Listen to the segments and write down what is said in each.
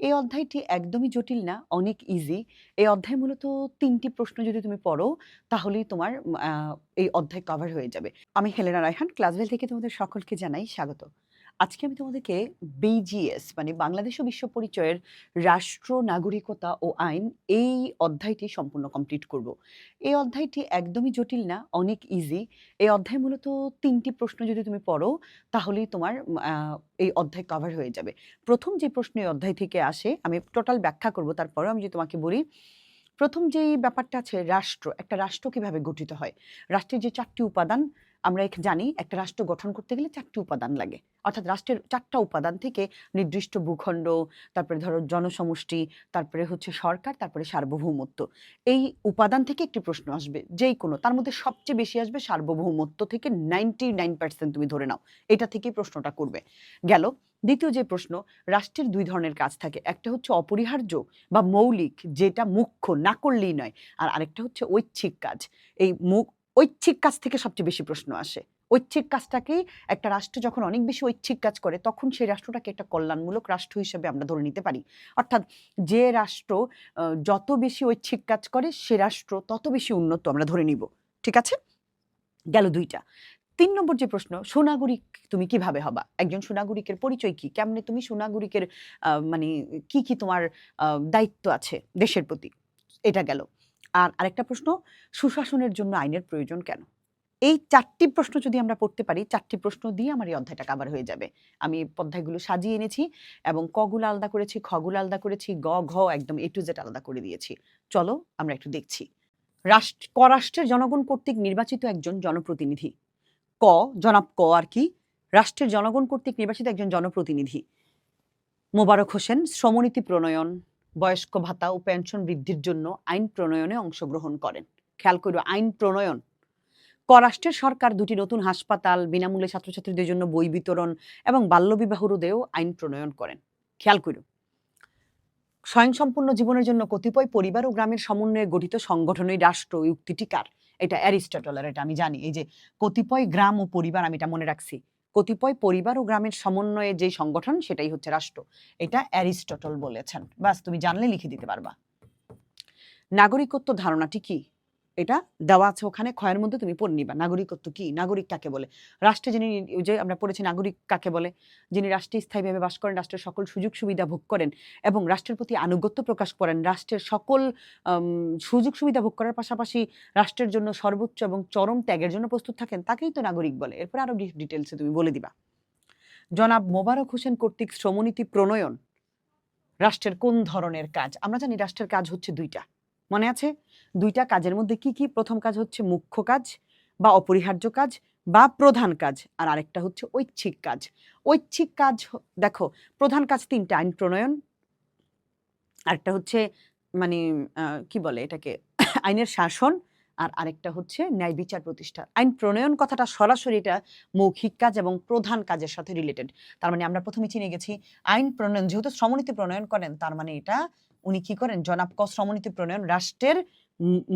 এই অধ্যায়টি একদমই জটিল না, অনেক ইজি। এই অধ্যায় মূলত তিনটি প্রশ্ন যদি তুমি পড়ো, তাহলেই তোমার এই অধ্যায় কভার হয়ে যাবে। আমি হেলেনা রায়হান, ক্লাসভেল থেকে তোমাদের সকলকে জানাই স্বাগত। আজকে আমি তোমাদেরকে বিজিএস মানে বাংলাদেশ ও বিশ্ব পরিচয়ের রাষ্ট্র, নাগরিকতা ও আইন এই অধ্যায়টি সম্পূর্ণ কমপ্লিট করব। এই অধ্যায়টি একদমই জটিল না, অনেক ইজি। এই অধ্যায় মূলত তিনটি প্রশ্ন যদি তুমি পড়ো, তাহলেই তোমার এই অধ্যায় কভার হয়ে যাবে। প্রথম যে প্রশ্ন এই অধ্যায় থেকে আসে, আমি টোটাল ব্যাখ্যা করব। তারপরেও আমি যদি তোমাকে বলি, প্রথম যেই ব্যাপারটা আছে রাষ্ট্র। একটা রাষ্ট্র কীভাবে গঠিত হয়? রাষ্ট্রের যে চারটি উপাদান আমরা জানি একটা রাষ্ট্র গঠন করতে গেলে চারটি উপাদান লাগে। অর্থাৎ রাষ্ট্রের চারটা উপাদান থেকে নির্দিষ্ট ভূখণ্ড, তারপরে ধরো জনসমষ্টি, তারপরে হচ্ছে সরকার, তারপরে সার্বভৌমত্ব। এই উপাদান থেকে একটি প্রশ্ন আসবে, যেই কোনো। তার মধ্যে সবচেয়ে বেশি আসবে সার্বভৌমত্ব থেকে 99% তুমি ধরে নাও। এটা থেকেই প্রশ্নটা করবে। গেল। দ্বিতীয় যে প্রশ্ন, রাষ্ট্রের দুই ধরনের কাজ থাকে। একটা হচ্ছে অপরিহার্য বা মৌলিক, যেটা মুখ্য, না করলেই নয়। আর আরেকটা হচ্ছে ঐচ্ছিক কাজ। এই মুক ঐচ্ছিক কাজ থেকে সবচেয়ে বেশি প্রশ্ন আসে। ঐচ্ছিক কাজটাকেই একটা রাষ্ট্র যখন অনেক বেশি ঐচ্ছিক কাজ করে, তখন সেই রাষ্ট্রটাকে একটা কল্যাণমূলক রাষ্ট্র হিসেবে আমরা ধরে নিতে পারি। অর্থাৎ যে রাষ্ট্র যত বেশি ঐচ্ছিক কাজ করে, সে রাষ্ট্র তত বেশি উন্নত আমরা ধরে নিব। ঠিক আছে? গেল দুইটা তিন নম্বর যে প্রশ্ন, সোনাগরিক তুমি কীভাবে হবা? একজন সোনাগরিকের পরিচয় কি? কেমনে তুমি সোনাগরিকের মানে কি, কি তোমার দায়িত্ব আছে দেশের প্রতি? এটা গেল। আর আরেকটা প্রশ্ন, সুশাসনের জন্য আইনের প্রয়োজন কেন? এই ৪ টি প্রশ্ন যদি আমরা পড়তে পারি, ৪ টি প্রশ্ন দিয়ে আমার এই অধ্যায়টা কভার হয়ে যাবে। আমি অধ্যায়গুলো সাজিয়ে এনেছি এবং ক গুলো আলাদা করেছি, খ গুলো আলাদা করেছি, গ, ঘ একদম এ টু জেড আলাদা করে দিয়েছি। চলো আমরা একটু দেখছি। রাষ্ট্র ক রাষ্ট্রের জনগণ কর্তৃক নির্বাচিত একজন জনপ্রতিনিধি। ক, জনাব ক আর কি? রাষ্ট্রের জনগণ কর্তৃক নির্বাচিত একজন জনপ্রতিনিধি। মোবারক হোসেন শ্রমনীতি প্রণয়ন, বয়স্ক ভাতা ও পেনশন বৃদ্ধির জন্য আইন প্রণয়নে অংশগ্রহণ করেন। খেয়াল করো আইন প্রণয়ন। ক রাষ্ট্রের সরকার দুটি নতুন হাসপাতাল, বিনামূল্যে ছাত্রছাত্রীদের জন্য বই বিতরণ এবং বাল্যবিবাহ রোধেও আইন প্রণয়ন করেন। খেয়াল করো। স্বয়ংসম্পূর্ণ জীবনের জন্য কতিপয় পরিবার ও গ্রামের সমন্বয়ে গঠিত সংগঠনই রাষ্ট্র। উক্তিটি কার? এটা অ্যারিস্টটলের, এটা আমি জানি। এই যে কতিপয় গ্রাম ও পরিবার আমি এটা মনে রাখছি। কতিপয় পরিবার ও গ্রামের সমন্বয়ে যে সংগঠন, সেটাই হচ্ছে রাষ্ট্র। এটা অ্যারিস্টটল বলেছেন। বাস, তুমি জানলে লিখে দিতে পারবা। নাগরিকত্ব ধারণাটি কি? এটা দেওয়া আছে ওখানে ক্ষয়ের মধ্যে তুমি পড়ে নিবা। নাগরিকত্ব কি? নাগরিক কাকে বলে? রাষ্ট্রে যিনি যে আমরা পড়েছি নাগরিক কাকে বলে? যিনি রাষ্ট্রে স্থায়ীভাবে বাস করেন, রাষ্ট্রের সকল সুযোগ সুবিধা ভোগ করেন এবং রাষ্ট্রের প্রতি আনুগত্য প্রকাশ করেন। রাষ্ট্রের সকল সুযোগ সুবিধা ভোগ করার পাশাপাশি রাষ্ট্রের জন্য সর্বোচ্চ এবং চরম ত্যাগের জন্য প্রস্তুত থাকেন, তাকেই তো নাগরিক বলে। এরপরে আরও ডিটেলসে তুমি বলে দিবা। জনাব মোবারক হোসেন কর্তৃক শ্রমনীতি প্রণয়ন রাষ্ট্রের কোন ধরনের কাজ? আমরা জানি রাষ্ট্রের কাজ হচ্ছে ২ টা। মনে আছে? দুইটা কাজের মধ্যে কি, কি? প্রথম কাজ হচ্ছে মুখ্য কাজ বা অপরিহার্য কাজ বা প্রধান কাজ। আর আরেকটা হচ্ছে ঐচ্ছিক কাজ। ঐচ্ছিক কাজ দেখো প্রধান কাজ তিনটা আইন প্রণয়ন আরেকটা হচ্ছে মানে কি বলে এটাকে? আইনের শাসন আর আরেকটা হচ্ছে ন্যায় বিচার প্রতিষ্ঠা। আইন প্রণয়ন কথাটা সরাসরি এটা মৌখিক কাজ এবং প্রধান কাজের সাথে রিলেটেড। তার মানে আমরা প্রথমে চিনে গেছি আইন প্রণয়ন যেহেতু শ্রমনীতি প্রণয়ন করেন, তার মানে এটা উনি কি করেন? জনাব ক শ্রমনীতি প্রণয়ন রাষ্ট্রের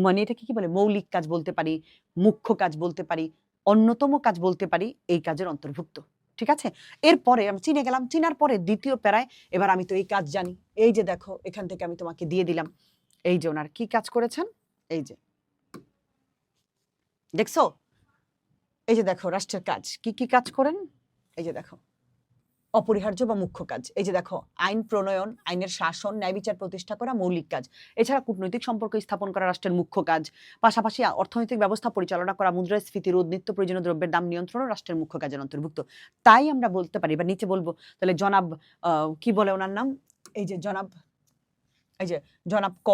মানে এটাকে কি বলে? মৌলিক কাজ বলতে পারি, মুখ্য কাজ বলতে পারি, অন্যতম কাজ বলতে পারি, এই কাজের অন্তর্ভুক্ত। ঠিক আছে? এরপরে আমি চিনে গেলাম। চিনার পরে দ্বিতীয় প্যারায় এবার আমি তো এই কাজ জানি। এই যে দেখো এখান থেকে আমি তোমাকে দিয়ে দিলাম। এই যে ওনার কি কাজ করেছেন? এই যে। দেখছ? এই যে দেখো রাষ্ট্রের কাজ। কি, কি কাজ করেন? এই যে দেখো। অপরিহার্য বা মুখ্য কাজ। এই যে দেখো আইন প্রণয়ন, আইনের শাসন, ন্যায় বিচার প্রতিষ্ঠা করা মৌলিক কাজ। এছাড়া কূটনৈতিক সম্পর্ক স্থাপন করা রাষ্ট্রের মুখ্য কাজ। পাশাপাশি অর্থনৈতিক ব্যবস্থা পরিচালনা করা, মুদ্রাস্ফীতি রোধ, নিত্য প্রয়োজনীয় দ্রব্যের দাম নিয়ন্ত্রণও রাষ্ট্রের মুখ্য কাজের অন্তর্ভুক্ত। তাই আমরা বলতে পারি এবার নিচে বলব তাহলে জনাব কি বলে ওনার নাম? এই যে জনাব এই যে জনাব ক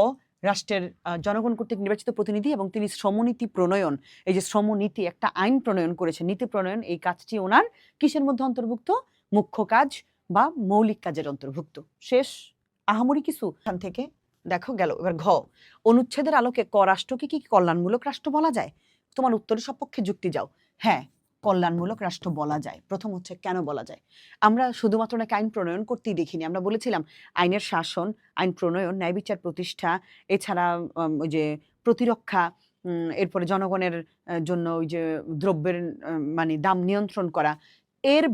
রাষ্ট্রের জনগণ কর্তৃক নির্বাচিত প্রতিনিধি এবং তিনি শ্রমনীতি প্রণয়ন, এই যে শ্রমনীতি একটা আইন প্রণয়ন করেছেন। নীতি প্রণয়ন এই কাজটি ওনার কিসের মধ্যে অন্তর্ভুক্ত? মুখ্য কাজ বা মৌলিক কাজের অন্তর্ভুক্ত। শেষ? আহামরি কিছু? এখান থেকে দেখো গেল। এবার ঘ অনুচ্ছেদের আলোকে ক রাষ্ট্রকে কি কল্যাণমূলক রাষ্ট্র বলা যায়? তোমার উত্তরের সপক্ষে যুক্তি যাও। হ্যাঁ, কল্যাণমূলক রাষ্ট্র বলা যায়। প্রথম হচ্ছে কেন বলা যায়? আমরা শুধুমাত্র নাকি আইন প্রণয়ন করতেই দেখিনি। আমরা বলেছিলাম আইনের শাসন, আইন প্রণয়ন, ন্যায় বিচার প্রতিষ্ঠা, এছাড়া ওই যে প্রতিরক্ষা, এরপরে জনগণের জন্য ওই যে দ্রব্যের মানে দাম নিয়ন্ত্রণ করা। এর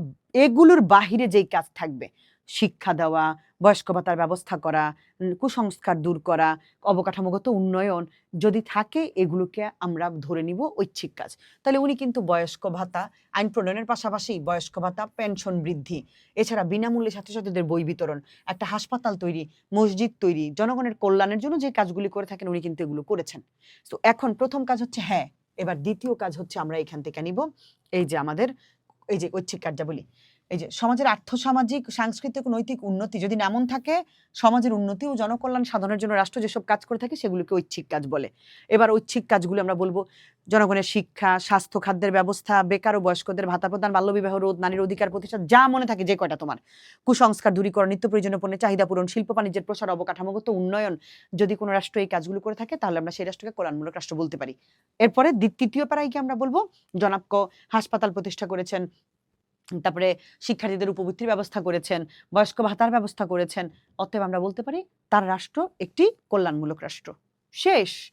এগুলোর বাহিরে যেই কাজ থাকবে, শিক্ষা দেওয়া, বয়স্ক ভাতার ব্যবস্থা করা কুসংস্কার দূর করা অবকাঠামোগত উন্নয়ন যদি থাকে এগুলোকে আমরা ধরে নিব ঐচ্ছিক কাজ। তাহলে উনি কিন্তু বয়স্ক ভাতা আইন প্রণয়নের পাশাপাশি বয়স্ক ভাতা পেনশন বৃদ্ধি এছাড়া বিনামূল্যে ছাত্রছাত্রীদের বই বিতরণ একটা হাসপাতাল তৈরি মসজিদ তৈরি জনগণের কল্যাণের জন্য যে কাজগুলি করে থাকেন উনি কিন্তু এগুলো করেছেন। তো এখন প্রথম কাজ হচ্ছে হ্যাঁ এবার দ্বিতীয় কাজ হচ্ছে আমরা এখান থেকে নিব এই যে আমাদের এই যে ঐচ্ছিক কার্যাবলী এই যে সমাজের আর্থসামাজিক, সাংস্কৃতিক নৈতিক উন্নতি যদি এমন থাকে, সমাজের উন্নতি ও জনকল্যাণ সাধনের জন্য রাষ্ট্র যেসব কাজ করে থাকে সেগুলোকে ঐচ্ছিক কাজ বলে। এবার ঐচ্ছিক কাজগুলো আমরা বলব জনগণের শিক্ষা, স্বাস্থ্য, খাদ্যের ব্যবস্থা, বেকার ও বয়স্কদের ভাতা প্রদান বাল্যবিবাহ, রোধ, নারীর অধিকার প্রতিষ্ঠা, যা মনে থাকে যে কয়টা তোমার। কুসংস্কার, দূরীকরণ, নিত্য প্রয়োজনীয় পণ্যের চাহিদা পূরণ, শিল্প, বাণিজ্যের প্রসার, অবকাঠামোগত উন্নয়ন। যদি কোনো রাষ্ট্র এই কাজগুলো করে থাকে, তাহলে আমরা সেই রাষ্ট্রকে কল্যাণমূলক রাষ্ট্র বলতে পারি। এরপরে তৃতীয় পাড়ায় কি আমরা বলব, জনাব ক হাসপাতাল প্রতিষ্ঠা করেছেন, তারপরে শিক্ষার্থীদের উপবৃত্তির ব্যবস্থা করেছেন, বয়স্ক ভাতার ব্যবস্থা করেছেন, অতএব আমরা বলতে পারি, তার রাষ্ট্র একটি কল্যাণমূলক রাষ্ট্র। শেষ।